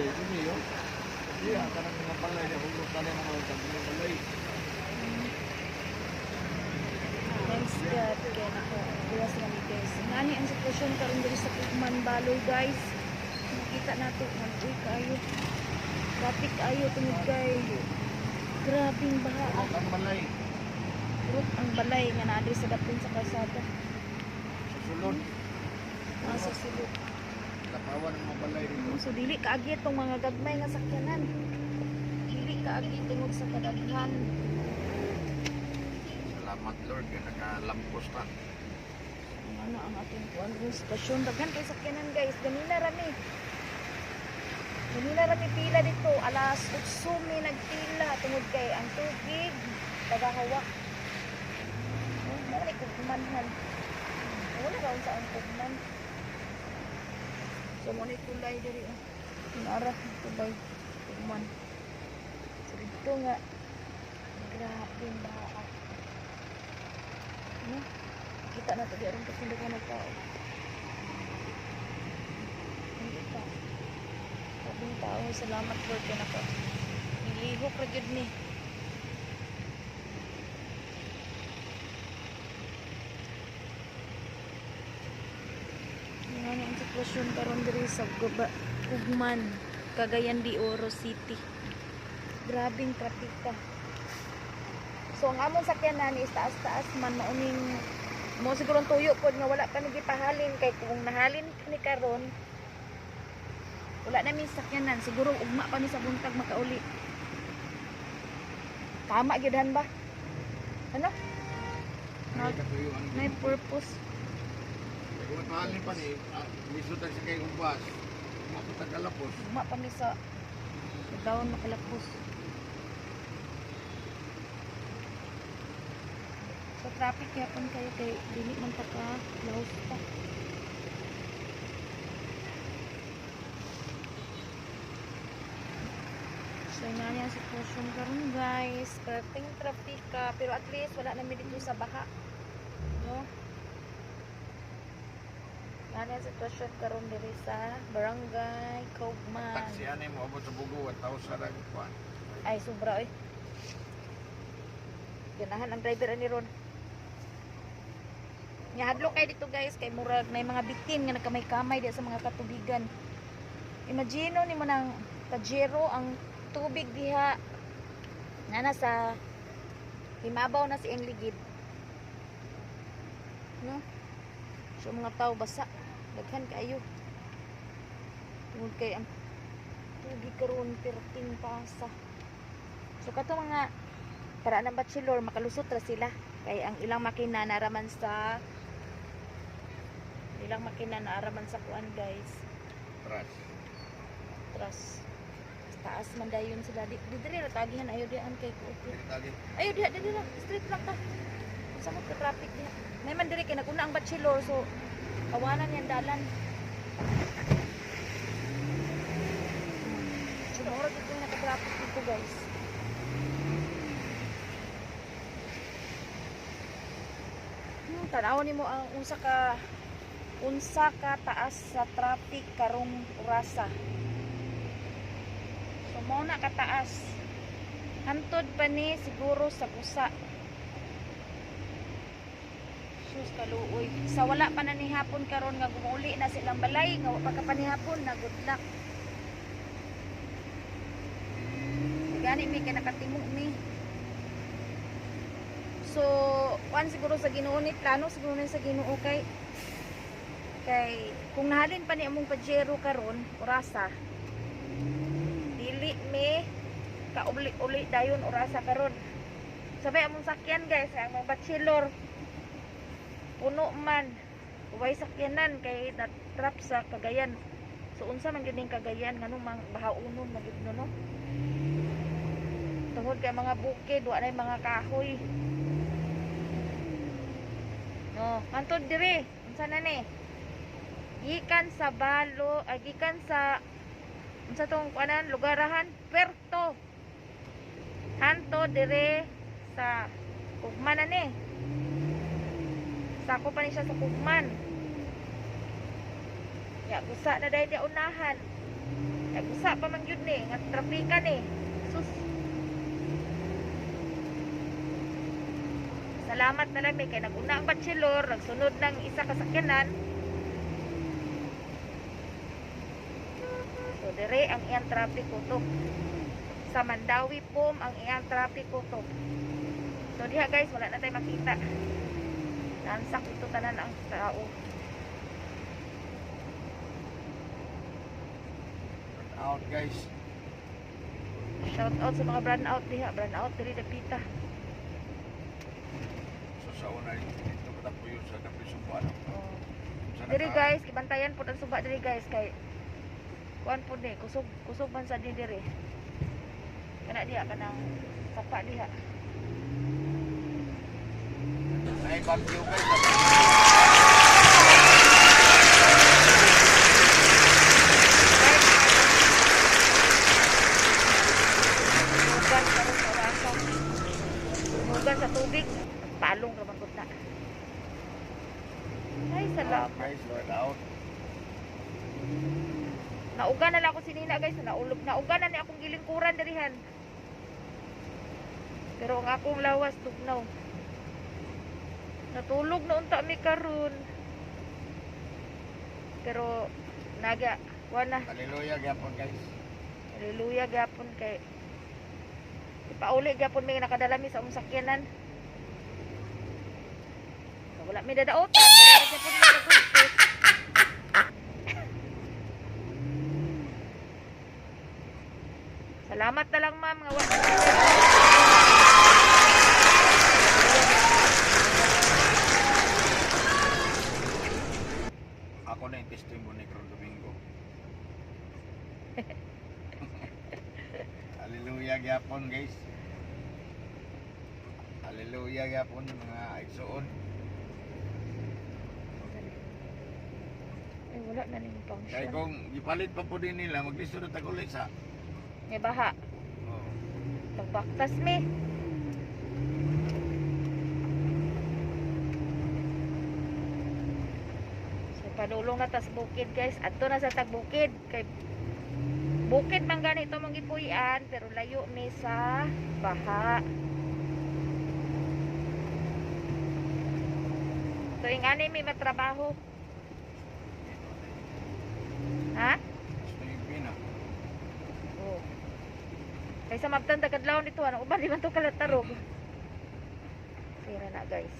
Andre, ini yo. Iya, karena mga balay na hulog ka na mga mga balay. Thanks God kay nakabuwas na ni guys. Ngani ang sitwasyon karon diri sa Pugman Baloy guys. Makita nato mag-uy kayo. Traffic ayo tungod kay grabing baha. Ang balay. Rut ang balay nga naa sa dapin sa kalsada. Sa sulod, Nasa sulod. Lapawan ng mga balay dito. So dili kaagi tong mga gagmay nga sakyanan. Dili kaagi tungod sa kadaghan. Salamat Lord, kaya nakalampos ta. Ang ano ang ating kuan yung sitwasyon daghan kay sakyanan guys. Ganina rami. Ganina rami pila dito. Alas 8 mi nagpila tungod kay ang tubig tagahawak. Mara ni kumanhan. Wala ba sa ang kuman. Mo ni tulay diri ah. Nara tulay kuman. So dito nga grabe ang baha. Ano? Kita na to di aron kasi dagan ng tao. Hindi pa. Sabing tao, salamat Lord kay naka. Nilihok ra gyud ni. Sitwasyon karon diri sa Ugman, Cagayan de Oro City. Grabing trapika. So ang among sakyanan is taas-taas man mauning mo siguro tuyo pod nga wala pa nagipahalin kay kung nahalin ni karon wala na mi sakyanan siguro ugma pa mi sa buntag makauli. Tama gyudhan ba? Ano? Katuyuan. May purpose. Kung mahalin pa ni, ah, misutan sa kay umbas. Mapunta kalapos. Ugma pa mi sa makalapos. Sa traffic kaya pun kayo kay dili man pa ka lahos pa. So nga niya sitwasyon karon guys. Karting trapika pero at least wala na mi dito sa baha. No? Nga niya ang sitwasyon karon diri sa Barangay Kaugman. Taksi anay mo abot sa bugo at tao sa ragpan. Ay, sobra eh. Ganahan ang driver ni Ron. Nyahadlo kay dito guys kay murag na mga bitin nga nagkamay-kamay di sa mga katubigan. Imagine ni mo ng Pajero ang tubig diha nga nasa himabaw na si ang ligid. No? So mga tao basa. Daghan kayo. Tungod kay ang tubig karon perting pasa. So kato mga para ng bachelor makalusot ra sila. Kay ang ilang makina naraman sa ilang makina naaraman sa kuan guys. Tras. tras. Taas man dayon sila. Di di diri ra tagihan. Ayo di an kay tali. ayo di di lang straight lang ta. Sa mo traffic diha. May man diri kay naguna ang bachelor so kawanan yan dalan so mura dito na traffic dito guys Hmm, tanaw nimo ang unsa ka unsa ka taas sa traffic karong orasa. So mao na ka taas. Hantod pa ni siguro sa pusa. Sus kaluoy. Sa wala pa na ni hapon karon nga gumuli na silang balay nga wa pa ni hapon na good luck. Gani mi kay nakatimog mi. So, one siguro sa Ginoo ni plano siguro ni sa Ginoo kay kay kung nahalin pa ni among pajero karon orasa dili me kauli-uli dayon orasa karon sabay among sakyan guys ang mga bachelor puno man. Uway sakyanan kay na trap sa Cagayan. So unsa man gining Cagayan ngano mang bahaunon na gid no no? Tungod kay mga bukid wa na mga kahoy. No antod dire unsa na ni? Gikan sa balo ah, gikan sa unsa tong kuanan lugarahan Puerto. Hanto dire sa Kugman na ni. Sako pa ni siya sa Kugman. Ya, gusa na dahil di unahan. Ya, gusa pa man yun ni. Nga trapika ni. Sus. Salamat na lang kay naguna ang bachelor, nagsunod ng isa kasakyanan. So dire ang iyang traffic to. Sa Mandawi Pom ang iyang traffic to. So diha guys, wala na tayo makita. Nansak ito tanan ang tao. Out guys. Shout out sa mga brand out diha, brand out diri dapita. So sa una dito katapo yun sa kapisong buwan. Oh. Sa Diri guys, kibantayan po ang suba diri guys kay kuan po ni kusog kusog man sa di diri. Kana diha kanang sapa diha. Ay, bagyo guys. Hugan sa restaurant. Hugan sa tubig. Palong raman gud na. Ay, Out, salamat. guys, right out. Naugan na lang ako sinina guys. Naulog. Naugan na ni akong gilingkuran dirihan. Pero ang akong lawas tugnaw. Natulog na unta mi karon. Pero naga wana Hallelujah, gyapon guys. Hallelujah gapon kay Ipauli gapon may nakadala mi sa among sakyanan. So, wala mi dadaotan, wala mi nagkuskus. Salamat na lang ma'am nga wala. Ako na yung testimony ko Domingo. Hallelujah gyapon guys. Hallelujah gyapon mga igsoon. Ay wala na ning Kay function. kung gipalit pa po din nila, maglisod ta ulit sa. May baha. Oh. Nagbaktas mi. So, padulong na tas bukid guys. Ato na sa tagbukid. Kay bukid man ganito mong gipuy-an pero layo mi sa baha. So, yung ani may matrabaho. Ha? Pina. Oo. Kaysa magtanda kadlaw nito, ano uban man to kalatarog. Sira na guys.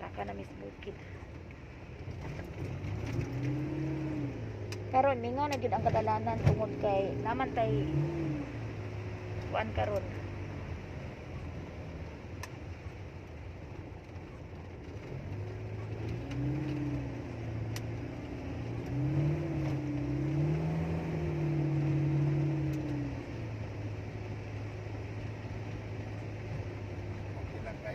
Saka na Miss Bukid. Karon mingaw na gid ang kadalanan tungod kay naman tay kuan karon. Okay lang guys.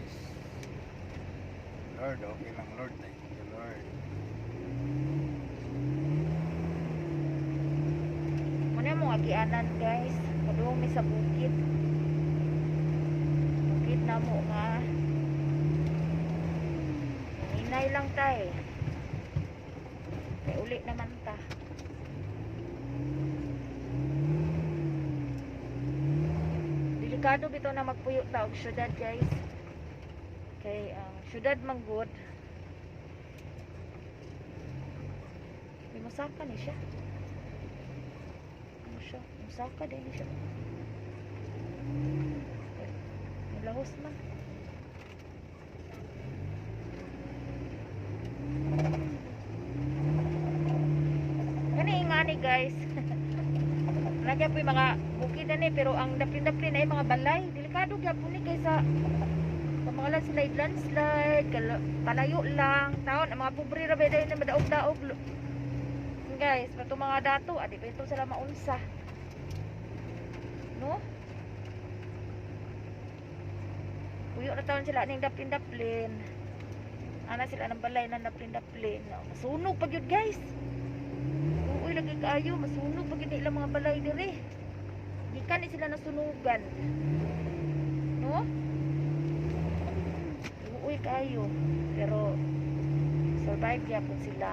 Lord, okay lang Lord. Thank you Lord. Muna mo agianan guys. Padung mi sa bukid. Bukid na mo nga. Hinay lang tay. Kay uli naman ta. Delikado bitaw na magpuyo ta og syudad guys. Kay ang syudad manggod. May masaka ni siya. Ano siya? Masaka din ni siya. Eh, May lahos man. Kani nga ni guys. Yung mga bukid na ni pero ang daplin-daplin ay mga balay. Delikado gyapon ni kaysa sa mga landslide, landslide, kala- palayo lang, taon, ang mga pobre ra ba dahil na madaog-daog. Guys, pato mga dato, adi pa ito sila maunsa. No? Puyo na taon sila ning daplin-daplin. Ana sila ng balay ng daplin-daplin. No, Masunog pag yun guys. Uy, lagi kaayo, masunog pag yun ilang mga balay dire. Gikan sila nasunugan. no? Kayo. Pero, survive yapon sila.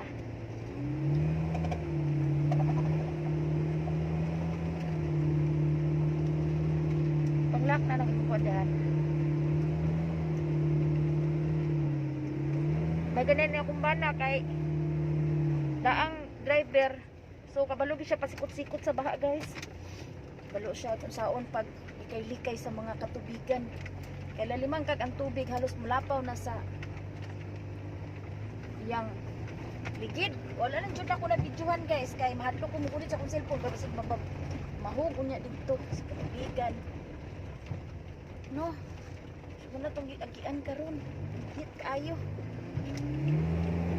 Panglak na nagkukudahan. May ganyan niya akong bana kay daang driver. So, kabalo siya pasikot-sikot sa baha, guys. Balo siya kung saon pag likay-likay sa mga katubigan. Kaya lalimang kag ang tubig halos mulapaw na sa yang ligid. Wala nang jud ako na videohan guys kay mahadlok ko mukulit sa akong cellphone kay basig mabab mahug unya dito sa katubigan. No. Na tong agian karon. Hit kaayo.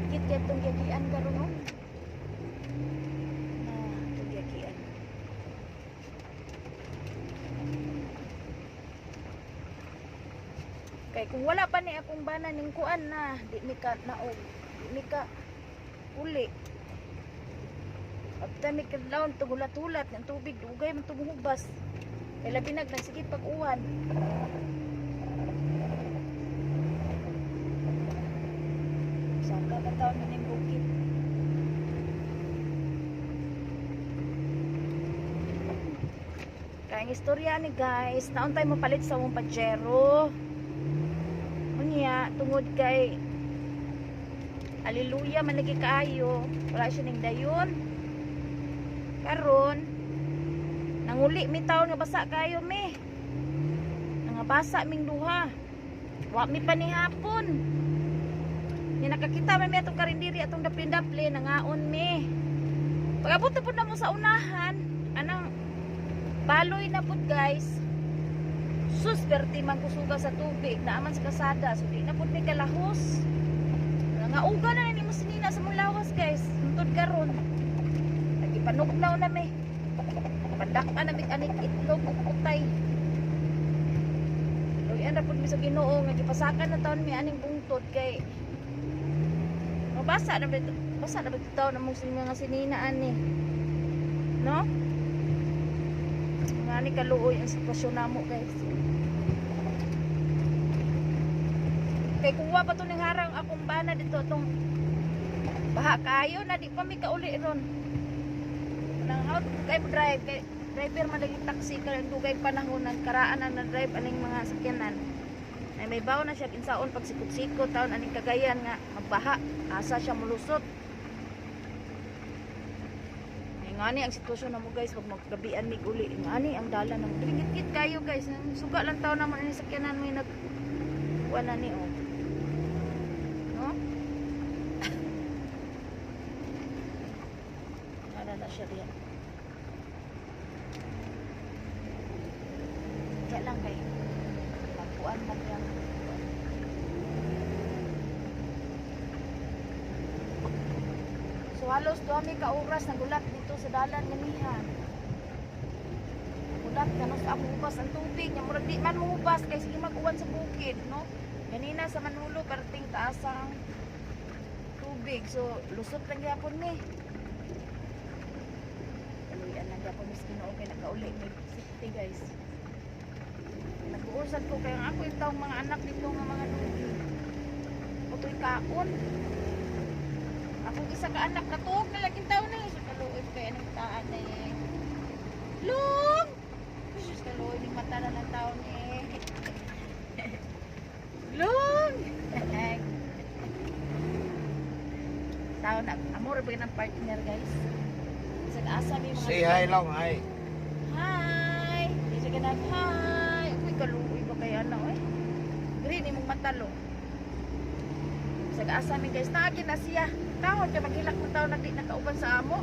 Hit kaya tong agian karon no. Na tong agian. Kay kung wala pa ni akong bana ning kuan na, di mi ka naog, di mi ka uli. Pagta mi kadlawon tugulat-ulat ng tubig dugay man tumuhubas. Kay labi nag nagsige pag-uwan. Saka ka taon bukid. Kaya ang istorya ni guys, naon tayo mapalit sa mong pajero. Unya, tungod kay Hallelujah, managi kaayo. Wala siya ning dayon. Karon, nanguli mi taon nga basa kayo mi. Nga basa ming duha. Wa mi pa ni hapon. Ni nakakita mi atong karindiri atong daplin-daplin nangaon mi. Pagabot na pud na mo sa unahan, anang baloy na pud guys. Sus, perti man kusuga sa tubig, naaman sa kasada, so di na pud may kalahos. Nangauga na ni mo sinina sa mong lawas guys, untod karon. Nagipanugnaw na mi. Padaka na mi anik itlog ug utay. Luyan ra pud mi sa Ginoo nga gipasakan na taon mi aning bungtod kay mabasa na ba basa na ba taon na mong sin- mga sinina ani. No? Nga ni kaluoy ang sitwasyon namo guys. Kay kuha pa to ning harang akong bana dito tong baha kayo na di pa mi kauli ron. Nang out kay drive kay driver man lagi taxi kay dugay panahon ng karaan na drive aning mga sakyanan. Ay may bawo na siya kinsaon pag sikot-sikot taon aning kagayan nga magbaha asa siya mulusot. Ay ngani ang sitwasyon na mo guys pag maggabian mig uli ngani ang dala nang dringit kayo guys suga lang taon naman ani sakyanan may nag wala ni oh. No? Wala na siya diyan. Kaya lang kay magpuan man yan. So halos duami ka oras nagulat dito sa dalan ganihan. Nagulat ka no sa amubas ang tubig. Nya murag di man muhubas kay sige mag-uwan sa bukid, no? Ganina sa Manulo perting taas ang tubig. So lusot lang gyapon ni. Kaluyan lang gyapon mis Ginoo kay nakauli may safety guys. Nag-uusad ko kay ako yung taong mga anak dito nga mga dugi. Utoy kaon. Akong isa ka anak natuog na laging taon na eh. So kaluoy kay anong taan na eh. Lung! Jesus kaluoy ng mata na ng taon eh. Lung! Tao na, amor ba ng partner guys? Sa asa may mga Say hi lang, hi. Hi! Isa ka nag hi! Uy, kaluoy ba kaya na eh? Green, imong matalo. Sa asa mi guys, naagi na siya. Tawad ka maghilak na di nakauban sa amo.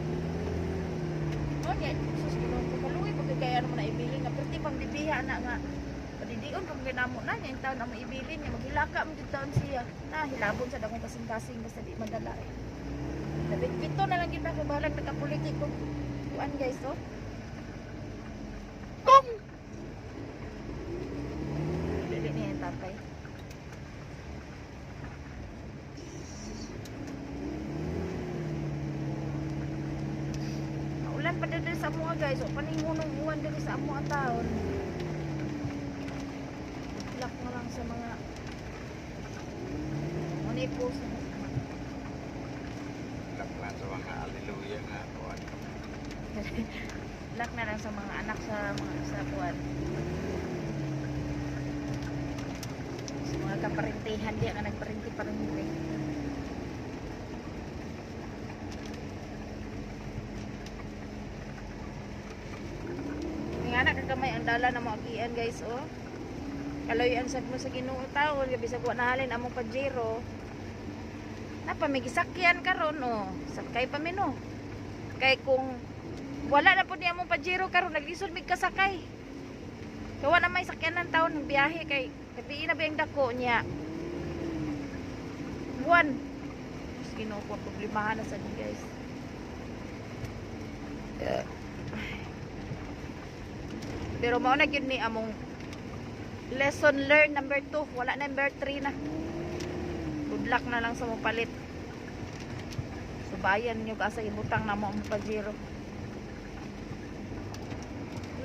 O niya, sus, kaluoy ko kaluoy ba kaya mo na ibili nga. Pero di pang bibiha na nga. Padidion kung ginamo na niya, taon na mo ibilin niya. Maghilaka mo dito taon siya. Na, hilabon sa dagong kasing-kasing basta di madala eh. Nabit-bito na lang kita kung bahalang nagkapolitik ko. Kuan guys, oh. Kong! Bili niya yung tatay. Ulan pa dito sa mga guys. O paningunong uwan dito sa mga taon. sa mga ano i-post na sa mga Lakla sa mga hallelujah nga. kuwan. Lak na lang sa mga anak sa mga sa buwan. Sa mga kaparintihan, di ka nagparinti-parinti. Nga na kagamay ang dala na mga agian guys oh. Kaloyan sad mo sa Ginoo taon gabi sa nahalin among pajero. Napa may gisakyan karon oh. Sakay pa mino. Kay kung wala na po niya mong pajero karon naglisod mig kasakay. Kawa na may sakyanan taon ng biyahe kay kapiin na ba dako niya. Buwan. Ginoo ko problemahan na sa ni guys. Pero mao na gyud ni among lesson learned number 2, wala na number 3 na. Good luck na lang sa mo palit. Subayan nyo kasi ibutang na mo ang pajero.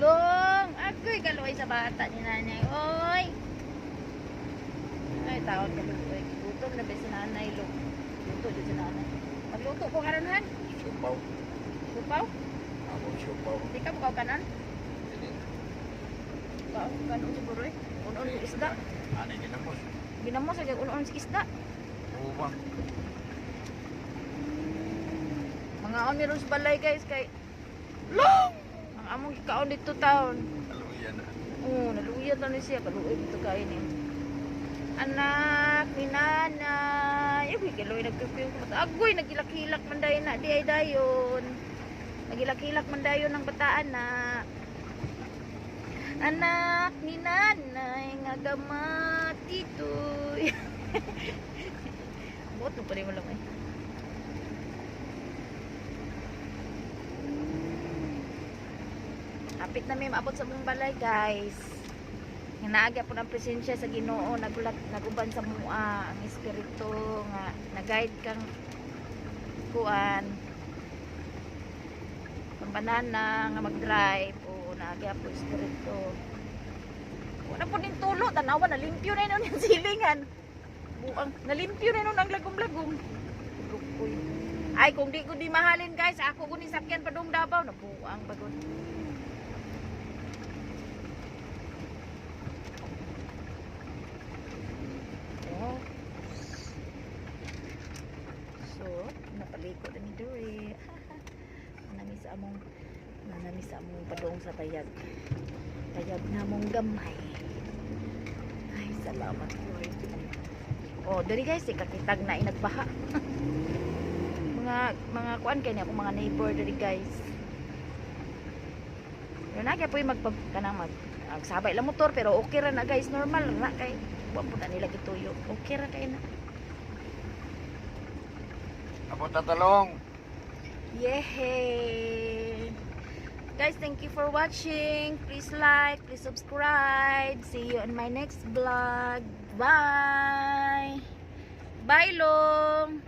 Long! Agoy, kaluay sa bata ni nanay. Oy! Ay, tawag ka. Oy, gutom na ba si nanay, Long? Luto dyan si nanay. Magluto ko kanan, han? Supaw. Supaw? Ako supaw. Di ka bukaw kanan? Bukaw kanan siguro eh. Unon sa isda. Ano din ako? Ginamo sa unon sa isda. Oo ba? Mga sa balay guys kay Long! Ang among gikaon dito taon. Hallelujah na. Oo, naluya na ni siya. Kaluoy dito kain eh. Anak ni nanay. Uy, kaloy nagpipiw. Agoy, nagilak-hilak man dayon na. Di ay dayon. Nagilak-hilak man dayon ng bataan na. Anak ni nanay nga gamat ito. Boto pa rin mo. Kapit na may maabot sa mong balay, guys. Naaga po ng presensya sa Ginoo, nagulat naguban sa mua ang espiritu nga na-guide kang kuan. Ang banana nga mag-drive o naaga po espiritu. Wala po din tulo, tanawa na limpyo na yun yung silingan. Buang, nalimpyo na yun ang lagom-lagom. Ay, kung di ko di mahalin guys, ako ko ni sakyan pa dong Davao, nabuang pagod. Oh. So, napaliko na ni Dore. Nanami sa among nanami sa among padong sa tayag. Tayag na mong gamay. Ay, salamat Lord. Oh, diri guys, ikakitag na inagbaha. mga mga kuan kay ako mga neighbor diri guys. Yun na kaya po yung magpag kanang mag agsabay lang motor pero okay ra na guys normal ra na kay wa po na nila gituyo okay ra kay na Ako tatalong. Yay! Guys, thank you for watching. Please like, please subscribe. See you in my next vlog. Bye! Bye, Long!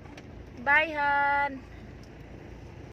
Bye, Han!